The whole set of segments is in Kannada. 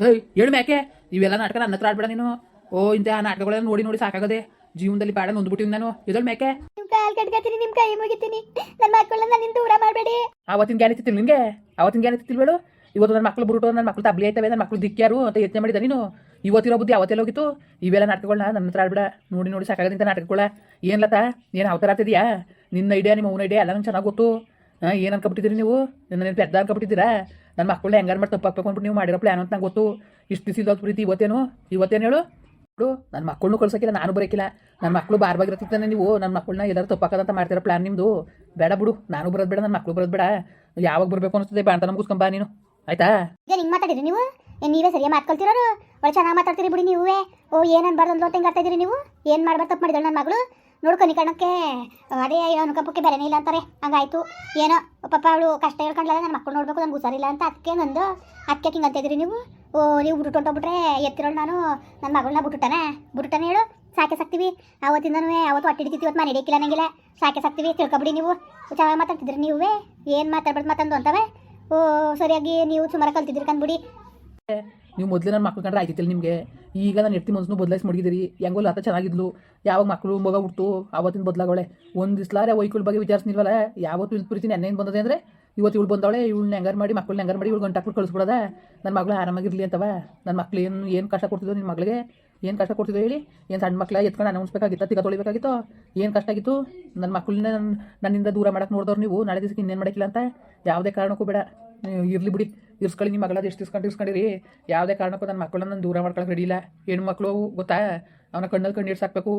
ಹೇಯ್ ಹೇಳು ಮ್ಯಾಕೆ? ಇವೆಲ್ಲ ನಾಟಕ ನನ್ನ ಹತ್ರ ಆಡ್ಬೇಡ ನೀನು. ಓ ಇಂಥ ನಾಟಕಗಳೆಲ್ಲ ನೋಡಿ ನೋಡಿ ಸಾಕಾಗದೆ. ಜೀವನದಲ್ಲಿ ಬೇಡ ನೊಂದ್ಬಿಟ್ಟಿನ ನಾನು. ಎದಳ್ ಮ್ಯಾಕೆ? ನಿಮ್ ಕಾಲ್ ನಿಮ್ ಕೈ ಮುಗಿತೀನಿ. ನನ್ನ ಮಕ್ಕಳನ್ನ ನನ್ನಿಂದ ದೂರ ಮಾಡಬೇಡಿ. ಆವತ್ತಿನ ಗ್ಯಾನ್ ಇತ್ತಿಲ್ಲ ನಿಂಗೆ ಆವತ್ತಿನ ಗ್ಯಾನ್ ಇತ್ತಿಲ್ಬೇಡು ಇವತ್ತು ನನ್ನ ಮಕ್ಳು ಬುರುಟು ನನ್ನ ಮಕ್ಳು ತಬ್ಲಿ ಆಯ್ತವೆ ನನ್ನ ಮಕ್ಳು ದಿಕ್ಕ್ಯಾರು ಅಂತ ಯೋಚನೆ ಮಾಡಿದ ನೀನು. ಇವತ್ತಿರೋ ಬುದ್ಧಿ ಅವತ್ತೆಲ್ಲ ಹೋಗಿತ್ತು ಇವೆಲ್ಲ ನಾಟಕಗಳನ್ನ ನನ್ನ ಹತ್ರ ಆಡ್ಬೇಡ. ನೋಡಿ ನೋಡಿ ಸಾಕಾಗದಿಂತ ನಾಟಕಗಳ ಏನ್ಲತ್ತ ಏನು ಅವತಾರ ಆಗ್ತಿದ್ಯಾ? ನಿನ್ನ ಐಡಿಯಾ ನಿಮ್ಮ ಅವನ ಐಡಿಯಾ ಎಲ್ಲ ನಂಗೆ ಚೆನ್ನಾಗಿ ಗೊತ್ತು. ಏನು ಅನ್ಕೊಬಿಟ್ಟಿದ್ದೀರಿ ನೀವು? ನನ್ನ ಪೆದ್ದ ಅನ್ಕೊಬಿಟ್ಟಿದ್ದೀರಾ? ನನ್ನ ಮಕ್ಕಳು ಹೆಂಗಾರು ಮಾಡಿ ತಪ್ಪಾಕ್ಬೇಕು ಅಂದ್ಬಿಟ್ಟು ನೀವು ಮಾಡಿರೋ ಪ್ಲ್ಯಾನ್ ಅಂತ ನಂಗೆ ಗೊತ್ತು. ಇಷ್ಟು ದಿವಸ ಪ್ರೀತಿ, ಇವತ್ತೇನು? ಇವತ್ತೇನು ಹೇಳು? ನೋಡು ನನ್ನ ಮಕ್ಕಳನ್ನೂ ಕಳ್ಸೋಕ್ಕಿಲ್ಲ ನಾನು ಬರೋಕ್ಕಿಲ್ಲ ನನ್ನ ಮಕ್ಕಳು ಬಾರ್ ಬಾಗಿರತ್ತಿದ್ದಾನೆ ನೀವು. ನನ್ನ ಮಕ್ಕಳನ್ನ ಎಲ್ಲರೂ ತಪ್ಪಾಕದಂತ ಮಾಡ್ತಿರೋ ಪ್ಲಾನ್ ನಿಮ್ಮದು ಬೇಡ ಬಿಡು. ನಾನು ಬರೋದು ಬೇಡ ನನ್ನ ಮಕ್ಕಳು ಬರೋದು ಬೇಡ. ಯಾವಾಗ ಬರಬೇಕು ಅನಿಸ್ತದೆ ಬಾಂತ ನಮ್ಗೆ ನೀನು. ಆಯ್ತಾ? ಈಗ ಹಿಂಗೆ ಮಾತಾಡಿದ್ರಿ ನೀವು? ನೀವೇ ಸರಿಯಾಗಿ ಮಾತ್ಕೊಳ್ತಿರೋರು ಒಳ್ಳೆ ಚೆನ್ನಾಗಿ ಮಾತಾಡ್ತೀರಿ ಬಿಡಿ ನೀವೇ. ಓ ಏನ್ ಬರ್ದಂತ ಅಂತ ಹಿಂಗೆ ನೀವು? ಏನು ಮಾಡ್ಬಾರ್ದು ತಪ್ಪು ಮಾಡಿದ್ರು ನನ್ನ ಮಗಳು? ನೋಡ್ಕೊನಿ ಕಣಕ್ಕೆ ಅದೇ ಅನುಕಂಪಕ್ಕೆ ಬೆಲೆನೇ ಇಲ್ಲ ಅಂತಾರೆ. ಹಂಗಾಯ್ತು. ಏನೋ, ಪಾಪ ಅವಳು ಕಷ್ಟ ಹೇಳ್ಕೊಂಡ್ಲಲ್ಲ, ನನ್ನ ಮಕ್ಕಳು ನೋಡಬೇಕು, ನಂಗೆ ಹುಷಾರಿಲ್ಲ ಅಂತ ಅದಕ್ಕೆ ನಂದು, ಅದಕ್ಕೆ ಹಿಂಗೆ ಅಂತಿದ್ರಿ ನೀವು? ಓ, ನೀವು ಬಿಟ್ಟು ಹೊಂಟೋಗ್ಬಿಟ್ರೆ ಎತ್ತಿರೋಳು ನಾನು. ನನ್ನ ಮಗಳನ್ನ ಬಿಟ್ಟುಟಾನೆ ಬಿಟ್ಟುಟಾನೆ ಹೇಳು. ಸಾಕೆ ಸಾಕ್ತೀವಿ. ಅವತ್ತಿಂದನೂ ಅವತ್ತು ಹೊಟ್ಟೆ ಹಿಡಿತೀವಿ ಇವತ್ತು ಮನೆ ಹಿಡಿಯಕ್ಕಿಲ್ಲ ನನಗಿಲ್ಲ ಸಾಕೆ ಸಾಕ್ತೀವಿ. ತಿಳ್ಕೊಬಿಡಿ ನೀವು. ಚೆನ್ನಾಗಿ ಮಾತಾಡ್ತಿದ್ರಿ ನೀವೇ. ಏನು ಮಾತಾಡ್ಬಿಟ್ಟು ಮಾತಂದು ಅಂತವೆ. ಓ, ಸರಿಯಾಗಿ ನೀವು ಸುಮಾರು ಕಲ್ತಿದ್ರಿ ಕಂದ್ಬಿಡಿ ನೀವು ಮೊದಲೇ ನನ್ನ ಮಕ್ಳು ಕಂಡ್ರೆ ಆಯ್ತಿಲ್ಲ ನಿಮಗೆ? ಈಗ ನಾನು ಎತ್ತಿ ಮನಸ್ಸು ಬದಲಾಯಿಸಿ ಮಡಗಿದಿರಿ. ಹೆಂಗೋಲ್ಲ ಅತ್ತ ಚೆನ್ನಾಗಿದ್ಲು. ಯಾವಾಗ ಮಕ್ಕಳು ಮಗ ಹುಡ್ತು ಆವತ್ತಿನ ಬದಲಾಗವಳೆ ಒಂದು ಇಸ್ಲಾರೆ ವೈಕುಳ ಬಗ್ಗೆ ವಿಚಾರಿಸ್ನಿಲ್ವಲ್ಲ ಯಾವತ್ತು ಇಲ್ ಪ್ರೀತಿ ಬಂದದೆ ಅಂದರೆ, ಇವತ್ತು ಇವಳು ಬಂದವಳೆ ಇವಳನ್ನ ಹೆಂಗಾರು ಮಾಡಿ ಮಕ್ಕಳು ಹೆಂಗಾರು ಮಾಡಿ ಇವಳು ಗಂಟಾಕ್ಬಿಟ್ಟು ಕಳಿಸ್ಬಿಡೋದ? ನನ್ನ ಮಗಳು ಆರಾಮಾಗಿರಲಿ ಅಂತವ? ನನ್ನ ಮಕ್ಳು ಏನು ಏನು ಕಷ್ಟ ಕೊಡ್ತಿದ್ದೋ ನಿನ್ನ ಮಗಳಿಗೆ? ಏನು ಕಷ್ಟ ಕೊಡ್ತಿದ್ದೋ ಹೇಳಿ? ಏನು ಸಣ್ಣ ಮಕ್ಳ ಎತ್ಕೊಂಡು ಅನೌನ್ಸ್ಬೇಕಾಗಿತ್ತ ತಿಗ ತೊಳಿಬೇಕಾಗಿತ್ತು? ಏನು ಕಷ್ಟ ಆಗಿತ್ತು? ನನ್ನ ಮಕ್ಕಳನ್ನ ನನ್ನಿಂದ ದೂರ ಮಾಡಕ್ಕೆ ನೋಡಿದವ್ರು ನೀವು? ನಾಳೆ ದಿವಸಕ್ಕೆ ಇನ್ನೇನು ಮಾಡೋಕ್ಕಿಲ್ಲ ಅಂತ? ಯಾವುದೇ ಕಾರಣಕ್ಕೂ ಬೇಡ. ಇರಲಿ ಬಿಡಿ. ಇರ್ಸ್ಕೊಳ್ಳಿ ನಿಮ್ಮ ಮಗಳದ್ದು ಎಷ್ಟು ಇಸ್ಕೊಂಡು ಇಸ್ಕೊಂಡಿರಿ ಯಾವುದೇ ಕಾರಣಕ್ಕೂ ನನ್ನ ಮಕ್ಕಳನ್ನ ನಾನು ದೂರ ಮಾಡ್ಕೊಳಕ್ಕೆ ಹೆಣ್ಣು ಮಕ್ಕಳು ಗೊತ್ತಾ? ಅವನ ಕಣ್ಣಲ್ಲಿ ಕಣ್ಣೀರು ಸಾಕಬೇಕು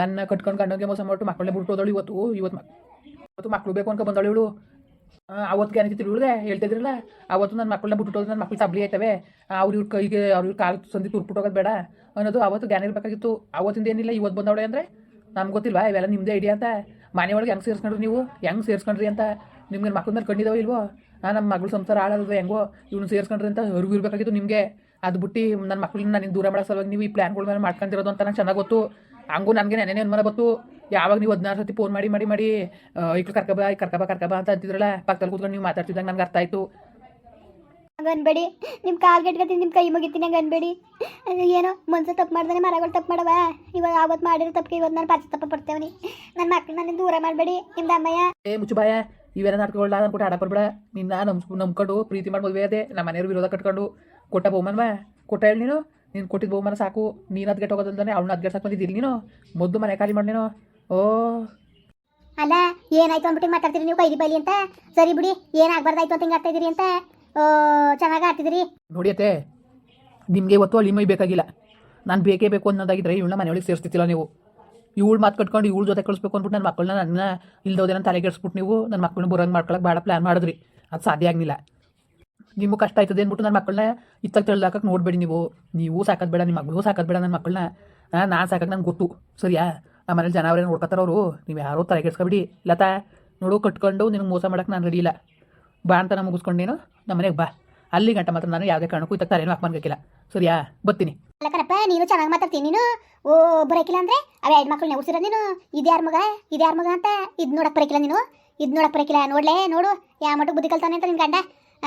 ನನ್ನ ಕಟ್ಕೊಂಡು ಕಣ್ಣೋಗೆ ಮೋಸ ಮಾಡ್ಬಿಟ್ಟು ಮಕ್ಕಳನ್ನೇ ಬಿಟ್ಟು ಹೋದಳು ಇವತ್ತು. ಇವತ್ತು ಇವತ್ತು ಮಕ್ಕಳು ಬೇಕು ಅನ್ಕೊ ಬಂದಳು ಇವಳು. ಅವತ್ತಿಗೆ ಏನಿತ್ತು ಇವಳಿಗೆ ಹೇಳ್ತಿದ್ರಲ್ಲ ಅವತ್ತು ನನ್ನ ಮಕ್ಕಳನ್ನ ಬಿಟ್ಟು ನನ್ನ ಮಕ್ಕಳು ತಬ್ಲಿ ಆಯ್ತವೆ. ಅವ್ರ ಇವ್ರ ಕೈಗೆ, ಅವ್ರ ಇವ್ರ ಕಾಲು ಸಂದಿ ತುರ್ಬಿಟ್ಟು ಹೋಗೋದು ಬೇಡ. ಅನ್ನೋದು ಅವತ್ತು ಜ್ಞಾನ ಇರಬೇಕಾಗಿತ್ತು. ಅವತ್ತಿಂದ ಏನಿಲ್ಲ, ಇವತ್ತು ಬಂದವಳೆ ಅಂದರೆ ನಮ್ಗೆ ಗೊತ್ತಿಲ್ವಾ? ಇವೆಲ್ಲ ನಿಮ್ಮದೇ ಐಡಿಯಾ ಅಂತ. ಮನೆಯೊಳಗೆ ಹೆಂಗೆ ಸೇರಿಸ್ಕೊಂಡ್ರಿ ನೀವು? ಹೆಂಗೆ ಸೇರಿಸ್ಕೊಂಡ್ರಿ ಅಂತ? ನಿಮ್ಗೆ ಮಕ್ಕಳ ಮೇಲೆ ಕಂಡಿದಾವ ಇಲ್ವೋ? ನಮ್ಮ ಮಗಳು ಸಂಸಾರ ಹಾಳಾದ್ರೆ ಹೆಂಗೋ? ಇವ್ನು ಸೇರಿಸ್ಕೊಂಡ್ರಿ ಅಂತ ಅರಿವು ಇರಬೇಕಾಗಿತ್ತು ನಿಮಗೆ? ಅದು ಬಿಟ್ಟು ನನ್ನ ಮಕ್ಕಳನ್ನ ನನಗೆ ದೂರ ಮಾಡೋ ಸಲುವಾಗಿ ನೀವು ಈ ಪ್ಲ್ಯಾನ್ಗಳ ಮೇಲೆ ಮಾಡ್ಕೊಂಡಿರೋದು ಅಂತ ನಂಗೆ ಚೆನ್ನಾಗಿ ಗೊತ್ತು. ಹಂಗೂ ನನಗೆ ನೆನೆ ಅನುಮಾನ ಬತ್ತು ಯಾವಾಗ ನೀವು ಹದಿನಾರು ಸತಿ ಫೋನ್ ಮಾಡಿ ಮಾಡಿ ಮಾಡಿ ಈಗ ಕರ್ಕಬ ಕರ್ಕಬ ಕರ್ಕಬ ಅಂತ ಅಂತಿದ್ರಲ್ಲ ಪಕ್ಕದಲ್ಲಿ ಕೂತ್ಕೊಂಡು ನೀವು ಮಾತಾಡ್ತಿದ್ದಾಗ ನನಗೆ ಅರ್ಥ ಆಯಿತು. ಅನ್ಬೇಡಿ. ನಿಮ್ಮ ಕಾಲ್ ಗಟ್ಕತೀನಿ ನಿಮ್ಮ ಕೈ ಮುಗಿತೀನಿ ಹಂಗೆ ಅನ್ಬೇಡಿ. ಏನೋ ಮನ್ಸು ತಪ್ಪು ಮಾಡ್ದಾನೆ ಮರಗಳು ತಪ್ಪು ಮಾಡವ ಇವಾಗ ಆವತ್ತು ಮಾಡಿರೋ ತಪ್ಪಿಗೆ ಇವತ್ತು ನಾನು ಪಾಚ ತಪ್ಪ ಪಡ್ತೇವನಿ. ನನ್ನ ಮಕ್ಕಳು ನನ್ನ ದೂರ ಮಾಡಬೇಡಿ ನಿಮ್ದು ಅಮ್ಮಯ್ಯ. ಏ ಮುಚ್ಚುಬಾಯ ಇವೆಲ್ಲ ನಾಟಕಗಳನ್ನ ಅಂದ್ಬಿಟ್ಟು ಆಡಕ್ಕೆ ಬರ್ಬೇಡ. ನಿನ್ನ ನಮ್ ನಂಬ್ಕೊಂಡು ಪ್ರೀತಿ ಮಾಡಿ ಮದುವೆ ಅದೇ. ನಮ್ಮ ಮನೆಯವ್ರು ವಿರೋಧ ಕಟ್ಕೊಂಡು. ಕೊಟ್ಟ ಬಹುಮಾನವ? ಕೊಟ್ಟ ಹೇಳಿ ನೀನು? ನೀನು ಕೊಟ್ಟಿದ್ದ ಬಹುಮಾನ ಸಾಕು. ನೀನು ಅದ್ಗೆಟ್ ಹೋಗೋದಲ್ದಾನೆ ಅವ್ಳನ್ನ ಅದ್ಗೆಟ್ ಸಾಕು ಬಂದಿದ್ದಿಲ್ಲ ನೀನು. ಮೊದ್ದು ಮನೆ ಖಾಲಿ ಮಾಡಿ ನೀನು ಓ. ಅಲ್ಲ ಏನಾಯ್ತು ಅಂದ್ಬಿಟ್ಟು ಮಾತಾಡ್ತೀರಿ ನೀವು ಕೈದಿ ಬೈಲಿ ಅಂತ? ಸರಿ ಬಿಡಿ ಏನಾಗ್ಬಾರ್ದಾಯ್ತು ಅಂತ ಹಿಂಗೆ ಆಡ್ತಾ ಅಂತ? ಚೆನ್ನಾಗಿ ಆಡ್ತಿದ್ದೀರಿ? ನೋಡಿಯತ್ತೆ ನಿಮಗೆ ಇವತ್ತು ಅಲ್ಲಿ ಮೈ ಬೇಕಾಗಿಲ್ಲ. ನಾನು ಬೇಕೇ ಬೇಕು ಅನ್ನೋದಾಗಿದ್ರೆ ಇವಳನ್ನ ಮನೆಯೊಳಗೆ ಸೇರಿಸ್ತಿಲ್ಲ ನೀವು. ಇವಳು ಮಾತು ಕಟ್ಕೊಂಡು ಇವಳ ಜೊತೆ ಕಳಿಸ್ಬೇಕು ಅಂದ್ಬಿಟ್ಟು ನನ್ನ ಮಕ್ಕಳನ್ನ ನನ್ನ ಇಲ್ದೋದೆ ನನ್ನ ತಲೆಗೆ ಕೆಡಿಸ್ಬಿಟ್ಟು ನೀವು. ನನ್ನ ಮಕ್ಕಳನ್ನ ಬರೋಂಗೆ ಮಾಡ್ಕೊಳಕ್ಕೆ ಭಾಳ ಪ್ಲ್ಯಾನ್ ಮಾಡಿದ್ರಿ. ಅದು ಸಾಧ್ಯ ಆಗಲಿಲ್ಲ. ನಿಮಗೂ ಕಷ್ಟ ಆಯ್ತದೆ ಅಂದ್ಬಿಟ್ಟು ನನ್ನ ಮಕ್ಕಳನ್ನ ಇತ್ತಾಗ ತಳ್ದಾಕಕ್ಕೆ ನೋಡಬೇಡಿ ನೀವು. ನೀವು ಸಾಕೋದು ಬೇಡ ನಿಮ್ಮ ಮಗಳು ಸಾಕೋದು ಬೇಡ ನನ್ನ ಮಕ್ಕಳನ್ನ ನಾನು ಸಾಕಕ್ಕೆ ನಂಗೆ ಗೊತ್ತು. ಸರಿಯಾ? ನಮ್ಮ ಮನೇಲಿ ಜನ ಅವ್ರೇನು ನೋಡ್ಕೊತಾರ ಅವರು? ನೀವು ಯಾರೋ ತಲೆ ಲತಾ, ನೋಡು ಕಟ್ಕೊಂಡು ನಿನಗೆ ಮೋಸ ಮಾಡೋಕ್ಕೆ ನಾನು ರೆಡಿ ಇಲ್ಲ. ಬಾ ಅಂತ ನಾನು ಮುಗಿಸ್ಕೊಂಡೇನು ನಮ್ಮ ಮನೆಗೆ ಬಾ. ಅಲ್ಲಿ ಗಂಟ ಮಾತ್ರ ನಾನು ಯಾವುದೇ ಕಾರಣಕ್ಕೂ ಇತ್ತ ತಲೆನೂ ಹಾಕ್ಬನ್ಬೇಕಿಲ್ಲ ಸರಿಯಾ? ಬರ್ತೀನಿ. ಕಣಪ್ಪ, ನೀನು ಚೆನ್ನಾಗಿ ಮಾತಾಡ್ತೀನಿ ನೀನು? ಓ ಬರೋಕಿಲ್ಲ ಅಂದ್ರೆ? ಅವೇ ಎರಡು ಮಕ್ಕಳನ್ನ ಉಡ್ಸಿರೋದು ನೀನು? ಇದು ಯಾರ ಮಗ? ಇದು ಯಾರ ಮಗ ಅಂತ? ಇದು ನೋಡಕ್ ಬರಕಿಲ್ಲ ನೀನು? ಇದು ನೋಡಕ್ ಬರೋಕಿಲ್ಲ ನೋಡ್ಲೇ, ನೋಡು. ಯಾವ ಮಟ್ಟಿಗೆ ಬುದ್ಧಿ ಕಲ್ತಾನೆ ಅಂತ ನಿನ್ನ ಗಂಡ?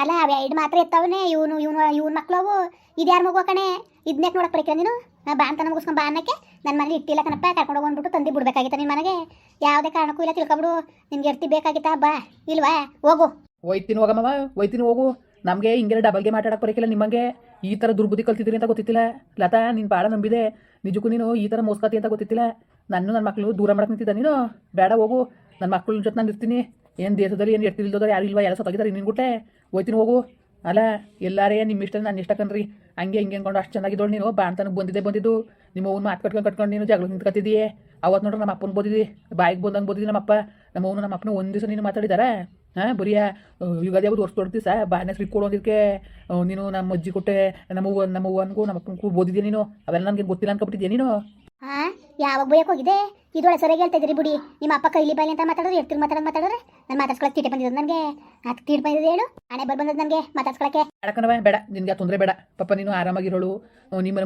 ಅಲ್ಲ, ಅವ ಎರಡು ಮಾತ್ರ ಎತ್ತವನೇ. ಇವನು ಇವನು, ಇವನ್ ಮಕ್ಳು ಅವು. ಇದು ಯಾರ ಮಗು ಕಣೆ? ಇದನ್ನೇ ನೋಡಕ್ ಬರೋಕಿಲ್ಲ ನೀನು? ಬಾ ಅಂತ ಮುಗಿಸ್ಕೊಂಡು ಬಾ ಅನ್ನಕ್ಕೆ. ನನ್ನ ಮನೇಲಿ ಇಟ್ಟಿಲ್ಲ ಕಣಪ್ಪ, ಕರ್ಕೊಂಡು ಹೋಗ್ಬಿಟ್ಟು ತಂದು ಬಿಡ್ಬೇಕಾಗಿತ್ತ ನಿನ್ನ ಮನೆಗೆ. ಯಾವುದೇ ಕಾರಣಕ್ಕೂ ಇಲ್ಲ, ತಿಳ್ಕೊಬಿಡು. ನಿನ್ಗೆ ಎರ್ತಿ ಬೇಕಾಗಿತ್ತ? ಬಾ. ಇಲ್ವಾ? ಹೋಗು. ಹೋಯ್ತೀನಿ ಹೋಗಮ್ಮ ಹೋಯ್ತೀನಿ ಹೋಗು. ನಮಗೆ ಹಿಂಗೆ ಡಬಲ್ಗೆ ಮಾತಾಡಕ್ಕೆ ಬರಕಿಲ್ಲ ನಿಮಗೆ ಈ ಥರ ದುರ್ಬುದ್ಧಿ ಕಲ್ತಿದ್ದೀರಿ ಅಂತ ಗೊತ್ತಿತ್ತಿಲ್ಲ. ಲತಾ, ನೀನು ಭಾಳ ನಂಬಿದೆ. ನಿಜಕ್ಕೂ ನೀನು ಈ ಥರ ಮೋಸ್ಕತಿ ಅಂತ ಗೊತ್ತಿತ್ತಿಲ್ಲ. ನನ್ನ ನನ್ನ ಮಕ್ಕಳು ದೂರ ಮಾಡಕ್ ನಿಂತಿದ್ದ ನೀನು? ಬೇಡ, ಹೋಗು. ನನ್ನ ಮಕ್ಕಳ ಜೊತೆ ನಾನು ಇರ್ತೀನಿ. ಏನು ದೇಶದಲ್ಲಿ, ಏನು ಎರ್ತಿಲ್ದೋದ್ರೆ ಯಾರು ಇಲ್ವಾ? ಎಲ್ಲ ಸತ್ತಾಗಿದ್ದಾರೆ ನಿನ್ನ ಗುಟ್ಟೆ ಹೋಯ್ತೀನಿ ಹೋಗು. ಅಲ್ಲ, ಎಲ್ಲಾರೇ ನಿಮ್ಮ ಇಷ್ಟ, ನಾನು ಇಷ್ಟ ಕಣ್ರಿ. ಹಂಗೆ ಹಿಂಗೆ ಅನ್ಕೊಂಡು ಅಷ್ಟು ಚೆನ್ನಾಗಿದ್ದೋಳು ನೀನು. ಬಾ ಬಂದಿದ್ದೆ, ಬಂದಿದ್ದು. ನಿಮ್ಮ ಅವ್ನ ಮಾತು ಕಟ್ಕೊಂಡು ಕಟ್ಕೊಂಡು ನೀನು ಜಗಳ ನಿಂತ್ಕೊತಿದ್ದೀಯೇ ಅವತ್ತು ನೋಡ್ರಿ ನಮ್ಮ ಅಪ್ಪನ ಬೋದಿದ್ದಿ ಬಾಯಿಗೆ ಬಂದಂಗೆ ಬೋದಿದ್ದಿ ನಮ್ಮಪ್ಪ. ನಮ್ಮ ಅವನು ನಮ್ಮ ಅಪ್ಪನ ಒಂದು ದಿವಸ ನೀನು ಮಾತಾಡಿದಾರೆ? ಹಾಂ ಬರೀ ಯುಗಾದಿ ಯಾವುದು ವರ್ಷ ದಿವಸ ಬಾಯನ್ನ ಸ್ವೀಟ್ ಕೊಡೋದಕ್ಕೆ ನೀನು ನಮ್ಮ ಅಜ್ಜಿ ಕೊಟ್ಟೆ, ನಮ್ಮ ನಮ್ಮ ಅವ್ವನಿಗೂ, ನಮ್ಮ ಅಪ್ಪನಿಗೂ ಬೋದಿದ್ಯಾ ನೀನು? ಅವೆಲ್ಲ ನನಗೆ ಗೊತ್ತಿಲ್ಲ ಅನ್ಕೊಬಿಟ್ಟಿದ್ಯಾ ನೀನು? ಯಾವಾಗ ಬೈಯಕ್ಕೆ ಹೋಗಿದೆ ಇದೊಳೆ ಸರಿಯಾಗಿ ಹೇಳ್ತಾ ಇದ್ರಿ ಬಿಡಿ. ನಿಮ್ಮ ಅಪ್ಪ ಕೈಲಿ ಬಾಯಿ ಅಂತ ಮಾತಾಡೋರು ಎಷ್ಟು ಮಾತಾಡೋದು ಮಾತಾಡೋರೆ. ನಾನು ಮಾತಾಡ್ಸ್ಕೊಳಕ್ಕೆ ತೀಟೆ ಬಂದಿದ್ದು ನನಗೆ. ಅದಕ್ಕೆ ತೀಟ್ ಬಂದಿದೆ ಹೇಳು ಹಣೆ ಬರ್ ಬಂದದ್ದು ನನಗೆ. ಮಾತಾಡ್ಸ್ಕೊಳಕ್ಕೆ. ಬೇಡಕಣವ ಬೇಡ, ನಿನಗೆ ತೊಂದರೆ ಬೇಡ. ಪಪ್ಪ ನೀನು ಆರಾಮಾಗಿರೋಳು.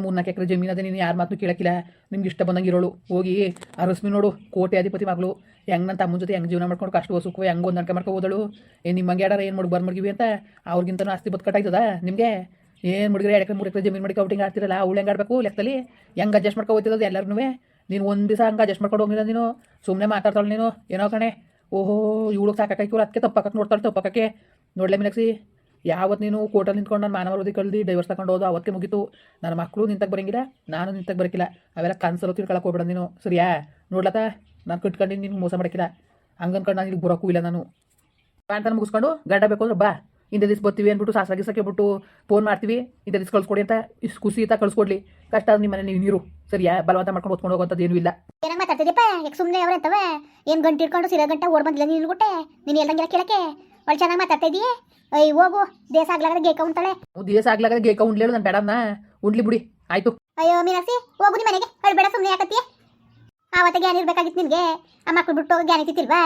ಮೂರು ನಾಲ್ಕು ಎಕರೆ ಜಮೀನು ಅದೇ, ನೀನು ಯಾರ ಮಾತು ಕೇಳಕ್ಕಿಲ್ಲ. ನಿಮ್ಗೆ ಇಷ್ಟ ಬಂದಂಗೆ ಇರೋಳು. ಹೋಗಿ ಅರಸ್ಮಿ ನೋಡು, ಕೋಟೆ ಅಧಿಪತಿ ಮಗಳು. ಹೆಂಗೆ ನನ್ನ ತಮ್ಮನ ಜೊತೆ ಹೆಂಗೆ ಜೀವನ ಮಾಡ್ಕೊಂಡು ಕಷ್ಟ ಸುಖ ಹೆಂಗೆ ಹೊಂದಾಣಿಕೆ ಮಾಡ್ಕೊ ಹೋದಳು. ಏನು ನಿಮ್ಮ ಯಾರು ಏನು ಮಾಡಿ ಬರ್ಮಡ್ಗಿವಿ ಅಂತ ಅವ್ರಿಗಿಂತನೂ ಆಸ್ತಿ ಬದುಕಟ್ಟಾಯ್ತದ ನಿಮಗೆ? ಏನು ಮುಡಿದ್ರೆ ಎರಡು ಎಕರೆ, ಮೂರು ಎಕರೆ ಜಮೀನು ಮಾಡಿ ಕೌಟಿಂಗ್ ಆಡ್ತಿರಲ್ಲ, ಅವಳು ಹೆಂಗೆ ಆಡಬೇಕು ಲೆಕ್ಕದಲ್ಲಿ? ಹೆಂಗೆ ಅಡ್ಜಸ್ಟ್ ಮಾಡ್ಕೊ ಹೋಗ್ತಿರೋದು ಎಲ್ಲರೂ ನೀನು ಒಂದು ದಿವಸ ಹಂಗೆ ಅಡ್ಜಸ್ಟ್ ಮಾಡ್ಕೊಂಡು ಹೋಗಿಲ್ಲ ನೀನು. ಸುಮ್ಮನೆ ಮಾತಾಡ್ತಾಳೆ ನೀನು. ಏನೋ ಕಣೆ. ಓಹೋ, ಇವಳು ಸಾಕಾಕಿ ಇವ್ರು ಅದಕ್ಕೆ ತಪ್ಪಕ್ಕೆ ನೋಡ್ತಾಳೆ ತಪ್ಪಕ್ಕೆ ನೋಡ್ಲೆ ಮಿನಕ್ಸಿ ಯಾವತ್ತು ನೀನು ಕೋಟಲ್ಲಿ ನಿಂತ್ಕೊಂಡು ನಾನು ಮಾನವರದಿ ಕಳ್ದು ಡೈವರ್ಸ್ ತಗೊಂಡು ಹೋದ ಅವತ್ತೇ ಮುಗೀತು. ನನ್ನ ಮಕ್ಕಳು ನಿಂತಾಗ ಬರೋಂಗಿಲ್ಲ, ನಾನು ನಿಂತಾಗ ಬರಕಿಲ್ಲ. ಅವೆಲ್ಲ ಕನ್ಸಲು ತಿಳ್ಕೊಳಕ್ಕೆ ಹೋಗ್ಬೇಡ ನೀನು. ಸರಿಯಾ? ನೋಡ್ಲತ್ತ ನಾನು ಕಟ್ಕೊಂಡು ನಿನ್ಗೆ ಮೋಸ ಮಾಡಕ್ಕಿಲ್ಲ ಹಂಗನ್ಕೊಂಡು ನಾನು ಇಲ್ಲಿ ಬರೋಕ್ಕೂ ಇಲ್ಲ ನಾನು. ಪ್ಯಾಂಟನ್ನು ಮುಗಿಸ್ಕೊಂಡು ಗಡ್ಡ ಬೇಕು ಅಂದ್ರೆ ಬಾ. ಇಂಥ ದಿವ್ಸ ಬರ್ತೀವಿ ಅಂದ್ಬಿಟ್ಟು ಸಾಸ ಗಿಸಕ್ಕೆ ಬಿಟ್ಟು ಫೋನ್ ಮಾಡ್ತೀವಿ ಇಂಥ ದಿವ್ಸ ಕಳ್ಸ್ಕೊಡಿ ಅಂತ ಇಷ್ಟು ಖುಷಿ ಇತ್ತ ಕಳ್ಸ್ಕೊಡ್ಲಿ. ಕಷ್ಟ ಆದ್ರೆ ನಿಮ್ಮ ಮನೆ ನೀವು ನೀರು ಸರಿ ಬಲವಂತ ಮಾಡ್ಕೊಂಡು ಹೊತ್ಕೊಂಡು ಹೋಗೋಂಥದ್ದು ಏನೂ ಇಲ್ಲ. ಏನಂಗ ಮಾತಾಡ್ತಿದ್ದೀಪ್ಪ ಯಾಕೆ ಸುಮ್ಮನೆ ಅವ್ರ ಅಂತವ? ಏನು ಗಂಟೆ ಇಟ್ಕೊಂಡು ಸಿರ ಗಂಟೆ ಓಡ್ ಬಂದಿಲ್ಲ ನೀನು ಗುಟ್ಟೆ ನೀನು ಹೇಳ್ದಂಗೆಲ್ಲ ಕೇಳಕ್ಕೆ? ಒಳ್ಳೆ ಚೆನ್ನಾಗಿ ಮಾತಾಡ್ತಾ ಇದೀಯ? ಅಯ್ಯ ಹೋಗು. ದೇಶ ಆಗ್ಲಾಗದೆ ಗೇಕ ಉಂಟಾಳೆ. ದಿವಸ ಆಗ್ಲಾಗ ಗೇಕ ಉಂಡ್ಲೇಳು ನಾನು ಬೇಡನ್ನ ಉಂಡ್ಲಿ ಬಿಡಿ ಆಯ್ತು. ಅಯ್ಯೋ ಮೀನಾಸಿ ಹೋಗು ನಿಮ್ಮ ಮನೆಗೆ. ಅಳ್ಬೇಡ ಸುಮ್ಮನೆ ಯಾಕತ್ತಿ ಆವತ್ತ ಗ್ಯಾನ್ ಇರ್ಬೇಕಾಗಿತ್ತು ನಿನಗೆ. ಆ ಮಕ್ಳು ಬಿಟ್ಟು ಹೋಗಿ ಗ್ಯಾನ್ ಇತ್ತಿಲ್ವಾ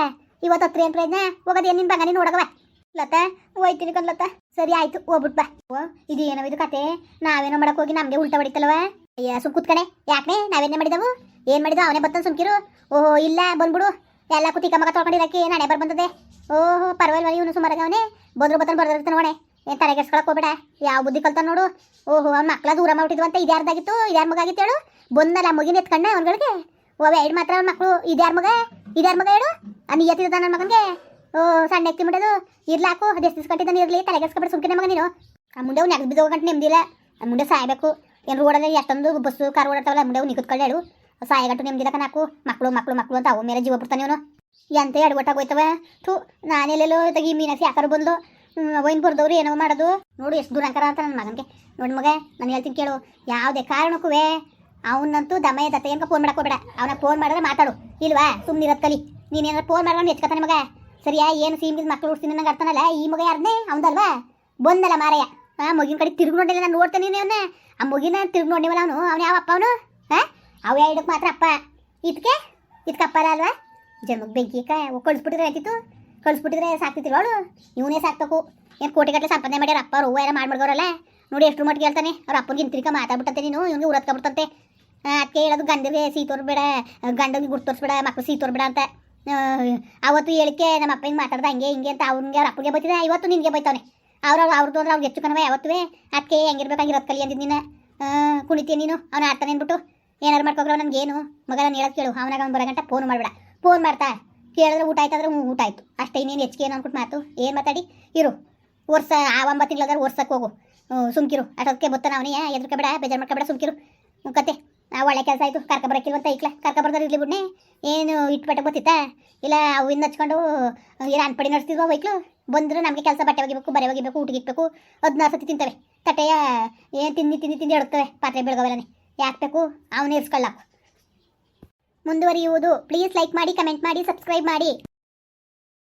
ಇವತ್ತು ಹತ್ರ ಏನು ಪ್ರಯತ್ನ ಹೋಗೋದು ಏನು ನಿನ್ನ ಬಗ್ಗೆ ನೀನು ನೋಡಗವ? ಲತ ಹೋಯ್ತೀನಿ ಕಣ್ಲತ ಸರಿ, ಆಯ್ತು, ಹೋಗ್ಬಿಟ್ ಬಾ. ಓ ಇದು ಏನೋ ಇದು ಕತೆ? ನಾವೇನೋ ಮಾಡಕ್ ಹೋಗಿ ನಮ್ಗೆ ಉಲ್ಟಾ ಹೊಡಿತಲ್ವ? ಅಯ್ಯ, ಸುಮ್ ಕೂತ್ಕಣೆ. ಯಾಕೆ ನಾವೇನೇ ಮಾಡಿದವು? ಏನ್ ಮಾಡಿದ ಅವನೇ ಬರ್ತಾನ ಸುಮ್ಕಿರು. ಓಹೋ, ಇಲ್ಲ, ಬಂದ್ಬಿಡು. ಎಲ್ಲ ಕೂತಿ ಮಗ ತೊಳ್ಕೊಂಡಿರಕ್ಕೆ ನಾನೇ ಬರ್ ಬಂದದೆ ಓಹೋ, ಪರವಾಗಿಲ್ಲ ಇವನು ಸುಮಾರಾಗ ಅವನೇ. ಬಂದ್ರು ಬತ್ತನ್ ಬರ್ದಿರ್ತಾನೆ ಅವನೇ. ಏನ್ ತಲೆ ಕೆಡ್ಸ್ಕೊಳಕ್ ಹೋಗ್ಬೇಡ. ಯಾವ ಬುದ್ಧಿ ಕಲ್ತಾನ ನೋಡು. ಓಹೋ, ಅವ್ನ ಮಕ್ಳ ದೂರ ಮಾಡ್ಬಿಟ್ಟಿದ್ವು ಅಂತ ಇದ್ಯಾರ್ದಾಗಿತ್ತು? ಇದ್ಯಾರ ಮಗ ಆಗಿತ್ತು ಹೇಳು? ಬಂದಲ್ಲ ಮಗಿನ ಎತ್ಕಂಡ ಅವನ್ಗಳಿಗೆ? ಓ ಎರಡು ಮಾತ್ರ ಅವ್ನ ಮಕ್ಕಳು ಇದ್ಯಾರ ಮಗ? ಇದ್ಯಾರ ಮಗ ಹೇಳು? ಅನ್ನ ನಿಯತ್ತಿದ ನನ್ನ ಮಗನಿಗೆ? ಸಣ್ಣ ಎತ್ತಿ ಬಿಡೋದು ಇರ್ಲಾಕು ಅದೆಷ್ಟು ದಿವಸ ಕಟ್ಟಿದ್ದಾನೆ ಇರಲಿ ತಲೆಗೆಸ್ಕೊಬೇಡ ಸುಮ್ಕಿನ ಮಗ ನೀನು. ಆ ಮುಂದೆ ಅವ್ನು ನೆಗದು ಬಿದ್ದೋಗಂಟ ನೆಮ್ಮದಿಲ್ಲ ಆ ಮುಂದೆ ಸಾಯಬೇಕು. ಏನು ರೋಡಲ್ಲಿ ಎಷ್ಟೊಂದು ಬಸ್ಸು, ಕಾರ್ ಓಡಾಡ್ತಾವಲ್ಲ ಮುಂದೆ ಅವ್ನು ನಿಗದ್ಕೊಳ್ಳಿ ಹೇಳು ಸಾಯಗಂಟು ನೆಮ್ಮದಿಲ್ಲ ನಾಕು ಮಕ್ಕಳು ಮಕ್ಕಳು ಮಕ್ಕಳು ಅಂತ ಅವು ಮೇಲೆ ಜೀವ ಬಿಡ್ತಾನೆ ಅವನು ಎಂತ ಹೋಯ್ತವ? ಥೂ ನಾನೆಲ್ಲೆಲ್ಲೋ ತೆಗಿ ಮೀನಾಸಿ ಯಾಕಾರ ಬಂದು ಒಯ್ನ್ ಬರ್ದವ್ರು ಏನೋ ಮಾಡೋದು. ನೋಡು ಎಷ್ಟು ದೂರ ಅಂಕರ ಅಂತ ನನ್ನ ಮಗನಿಗೆ. ನೋಡಿ ಮಗ, ನಾನು ಹೇಳ್ತೀನಿ ಕೇಳು. ಯಾವುದೇ ಕಾರಣಕ್ಕೂ ಅವನಂತೂ ದಮಯ ದತ್ತ ಏನಕ ಫೋನ್ ಮಾಡಕ್ ಹೋಗ್ಬೇಡ. ಅವನ ಫೋನ್ ಮಾಡಿದ್ರೆ ಮಾತಾಡು. ಇಲ್ವಾ? ಸುಮ್ಮನೆ ಇರತ್ತಲಿ ಕಲಿ ನೀನೇನಾರ ಫೋನ್ ಮಾಡೋಣ ಎಚ್ಕತಾನೆ ಮಗ. ಸರಿಯಾ, ಏನು ಸೀಮ್ ಮಕ್ಳು ಉಡ್ತೀನಿ ನಂಗೆ ಅರ್ಥನಲ್ಲ. ಈ ಮಗ ಯಾರನ್ನೇ ಅವನದಲ್ವಾ? ಬಂದಲ್ಲ ಮಾರಯ್ಯ. ಆ ಮಗಿನ ಕಡೆ ತಿರುಗಿ ನೋಡಿಲ್ಲ ನಾನು ನೋಡ್ತೇನೆ ಅವನ್ನ ಆ ಮಗಿನ ತಿರುಗಿ ನೋಡಿವಲ್ಲ ಅವನು? ಅವನು ಯಾವ ಅಪ್ಪ ಅವನು? ಹಾ ಅವ ಎರಡಕ್ಕೆ ಮಾತ್ರ ಅಪ್ಪ? ಇದಕ್ಕೆ ಇದಕ್ಕೆ ಅಪ್ಪ ಅಲ್ಲ ಅಲ್ವಾ? ಜನ್ಮಕ್ಕೆ ಬೆಂಕಿ ಕಳಿಸ್ಬಿಟ್ಟಿದ್ರೆ ಆಯ್ತಿತ್ತು. ಕಳಿಸ್ಬಿಟ್ಟಿದ್ರೆ ಸಾಕ್ತಿದ್ರು ಅವಳು? ಇವನೇ ಸಾಕ್ಬೇಕು. ಏನು ಕೋಟಿಗಟ್ಟಲೆ ಸಂಪಾದನೆ ಮಾಡ್ಯಾರ ಅಪ್ಪ ಅವ್ರು? ಎಲ್ಲ ಮಾಡಿ ಮಾಡ್ದವ್ರಲ್ಲ? ನೋಡಿ ಎಷ್ಟು ಮಟ್ಟಿಗೆ ಹೇಳ್ತಾನೆ. ಅವ್ರ ಅಪ್ಪನಿಗೆ ಇಂತಿರಿಕ ಮಾತಾಡ್ಬಿಟ್ಟಂತೆ ನೀನು. ಇವ್ನಿಗೆ ಉರತ್ಕೊಬಿಡ್ತಂತೆ ಅದಕ್ಕೆ ಹೇಳೋದು ಗಂಡಗೆ ಸೀ ತೋರ್ಬೇಡ ಗಂಡನಿಗೆ ಗುರ್ತು ತೋರಿಸ್ಬೇಡ, ಮಕ್ಳು ಸೀ ತೋರ್ಬೇಡ ಅಂತ. ಅವತ್ತು ಹೇಳಿಕೆ ನಮ್ಮ ಅಪ್ಪ ಹಿಂಗೆ ಮಾತಾಡ್ದ ಹಂಗೆ ಹಿಂಗೆ ಅಂತ ಅವ್ನಿಗೆ ಅವ್ರ ಅಪ್ಪಗೆ ಬೈತಿದ್ದ. ಇವತ್ತು ನಿನಗೆ ಬೈತಾವನೆ. ಅವ್ರ ಅವ್ರದ್ದು ಅಂದ್ರೆ ಹೆಚ್ಚು ಕಣವ ಯಾವತ್ತೂ ಅದಕ್ಕೆ ಹೆಂಗಿರ್ಬೇಕಾಗಿರೋದು ಕಲಿ ಅಂದಿದ್ದು ನೀನು. ಕುಣಿತೀನಿ ನೀನು? ಅವ್ನು ಆಡ್ತಾನೆ ಅಂದ್ಬಿಟ್ಟು. ಏನಾರು ನನಗೆ ನನಗೇನು? ಮಗ ನಾನು ಹೇಳೋದು ಕೇಳು. ಅವನಾಗ ಅವ್ನು ಬರೋಗಂಟ ಫೋನ್ ಮಾಡಬೇಡ. ಫೋನ್ ಮಾಡ್ತಾ? ಕೇಳಿದ್ರೆ ಊಟ ಆಯ್ತಾದ್ರೆ ಹ್ಞೂ ಊಟ ಆಯ್ತು. ಅಷ್ಟೇ, ಇನ್ನೇನು ಹೆಚ್ಚಿಗೆ ಏನು ಅಂದ್ಬಿಟ್ಟು ಮಾತು? ಏನು ಮಾತಾಡಿ? ಇರು. ವರ್ಷ, ಆ ಒಂಬತ್ತು ತಿಂಗಳಾದ್ರೆ ವರ್ಷಕ್ಕೆ ಹೋಗು. ಸುಮ್ಕಿರು. ಅಷ್ಟೊತ್ತಿಗೆ ಬತ್ತಾನ ಅವನೇ ಎದ್ರಕಬೇಡ, ಬೇಜಾರು ಮಾಡ್ಕೊಬೇಡ, ಸುಮ್ಕಿರು. ಕತೆ. ಒಳ್ಳೆ ಕೆಲಸ ಆಯಿತು. ಕರ್ಕ ಬರಕ್ಕಿಲ್ವಂತ ಐಕ್ಲ. ಕರ್ಕ ಬರ್ತಾರೆ ಇರ್ಲಿ ಬಿಡ್ನೆ. ಏನು ಇಟ್ಬಟ್ಟೆ ಗೊತ್ತಿತ್ತ? ಇಲ್ಲ ಅವು ಇನ್ನು ಹಚ್ಕೊಂಡು ಏನು ಅನ್ಪಡಿ ನಡೆಸ್ತಿದ್ವ ವೈಕ್ಲು? ಬಂದ್ರೆ ನಮಗೆ ಕೆಲಸ ಬಟ್ಟೆ ಒಗಿಬೇಕು, ಬರೆ ಒಗಿಬೇಕು, ಊಟಕ್ಕೆ ಇಕ್ಬೇಕು. ಹದಿನಾರು ಸತಿ ತಿಂತವೆ. ತಟ್ಟೆಯ, ಏನು ತಿಂದು ತಿಂದು ತಿಂದು ಎಡುತ್ತವೆ ಪಾತ್ರೆ ಬೆಳಗವೆಲ್ಲನೆ. ಯಾಕೆ ಬೇಕು? ಅವನೇ ಇರ್ಸ್ಕೊಳ್ಳಾಕು ಮುಂದುವರಿಯುವುದು. ಪ್ಲೀಸ್ ಲೈಕ್ ಮಾಡಿ ಕಮೆಂಟ್ ಮಾಡಿ ಸಬ್ಸ್ಕ್ರೈಬ್ ಮಾಡಿ.